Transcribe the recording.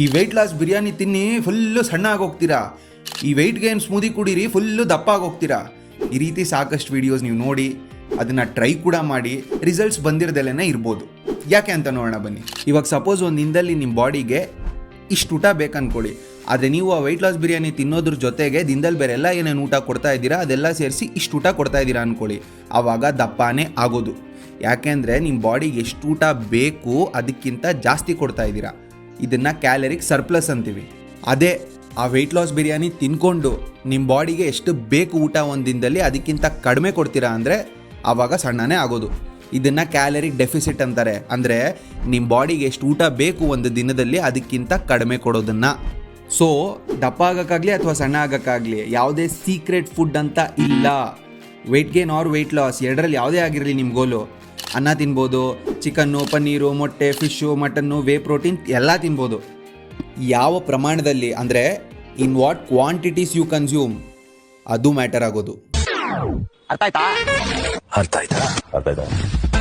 ಈ weight loss biryani ತಿನ್ನಿ full ಸಣ್ಣ ಆಗೋಗ್ತೀರಾ? ಈ ವೆಯ್ಟ್ ಗೇನ್ ಸ್ಮೂದಿ ಕುಡೀರಿ ಫುಲ್ಲು ದಪ್ಪ ಆಗೋಗ್ತೀರಾ? ಈ ರೀತಿ ಸಾಕಷ್ಟು ವಿಡಿಯೋಸ್ ನೀವು ನೋಡಿ, ಅದನ್ನು ಟ್ರೈ ಕೂಡ ಮಾಡಿ ರಿಸಲ್ಟ್ಸ್ ಬಂದಿರದೆಲ್ಲೇ ಇರ್ಬೋದು. ಯಾಕೆ ಅಂತ ನೋಡೋಣ ಬನ್ನಿ. ಇವಾಗ ಸಪೋಸ್ ಒಂದು ದಿನದಲ್ಲಿ ನಿಮ್ಮ ಬಾಡಿಗೆ ಇಷ್ಟು ಊಟ ಬೇಕನ್ಕೊಳ್ಳಿ. ಆದರೆ ನೀವು ಆ ವೆಯ್ಟ್ ಲಾಸ್ ಬಿರಿಯಾನಿ ತಿನ್ನೋದ್ರ ಜೊತೆಗೆ ದಿನದಲ್ಲಿ ಬೇರೆ ಎಲ್ಲ ಏನೇನು ಊಟ ಕೊಡ್ತಾ ಇದ್ದೀರಾ, ಅದೆಲ್ಲ ಸೇರಿಸಿ ಇಷ್ಟು ಊಟ ಕೊಡ್ತಾ ಇದ್ದೀರಾ ಅಂದ್ಕೊಳ್ಳಿ ಆವಾಗ ದಪ್ಪನೇ ಆಗೋದು. ಯಾಕೆಂದರೆ ನಿಮ್ಮ ಬಾಡಿಗೆ ಎಷ್ಟು ಊಟ ಬೇಕು, ಅದಕ್ಕಿಂತ ಜಾಸ್ತಿ ಕೊಡ್ತಾ ಇದ್ದೀರಾ. ಇದನ್ನು ಕ್ಯಾಲರಿಕ್ ಸರ್ಪ್ಲಸ್ ಅಂತೀವಿ. ಅದೇ, ಆ ವೆಯ್ಟ್ ಲಾಸ್ ಬಿರಿಯಾನಿ ತಿನ್ಕೊಂಡು ನಿಮ್ಮ ಬಾಡಿಗೆ ಎಷ್ಟು ಬೇಕು ಊಟ ಒಂದು ದಿನದಲ್ಲಿ ಅದಕ್ಕಿಂತ ಕಡಿಮೆ ಕೊಡ್ತೀರಾ ಅಂದರೆ ಆವಾಗ ಸಣ್ಣನೇ ಆಗೋದು. ಇದನ್ನು ಕ್ಯಾಲರಿ ಡೆಫಿಸಿಟ್ ಅಂತಾರೆ. ಅಂದರೆ ನಿಮ್ಮ ಬಾಡಿಗೆ ಎಷ್ಟು ಊಟ ಬೇಕು ಒಂದು ದಿನದಲ್ಲಿ ಅದಕ್ಕಿಂತ ಕಡಿಮೆ ಕೊಡೋದನ್ನು. ಸೊ ದಪ್ಪ ಆಗೋಕ್ಕಾಗಲಿ ಅಥವಾ ಸಣ್ಣ ಆಗೋಕ್ಕಾಗಲಿ ಯಾವುದೇ ಸೀಕ್ರೆಟ್ ಫುಡ್ ಅಂತ ಇಲ್ಲ. Weight gain or weight loss ಎರಡರಲ್ಲಿ ಯಾವುದೇ ಆಗಿರಲಿ ನಿಮ್ಮ ಗೋಲು ಅನ್ನ ತಿನ್ಬೋದು ಚಿಕನ್ನು ಪನ್ನೀರು ಮೊಟ್ಟೆ ಫಿಶ್ಶು ಮಟನ್ನು ವೇ ಪ್ರೋಟೀನ್ ಎಲ್ಲ ತಿನ್ಬೋದು. ಯಾವ ಪ್ರಮಾಣದಲ್ಲಿ ಅಂದರೆ in what quantities you consume ಅದು ಮ್ಯಾಟರ್ ಆಗೋದು. ಅರ್ಥ ಆಯ್ತಾ? ಅರ್ಥ ಆಯ್ತಾ? ಅರ್ಥ ಆಯ್ತಾ?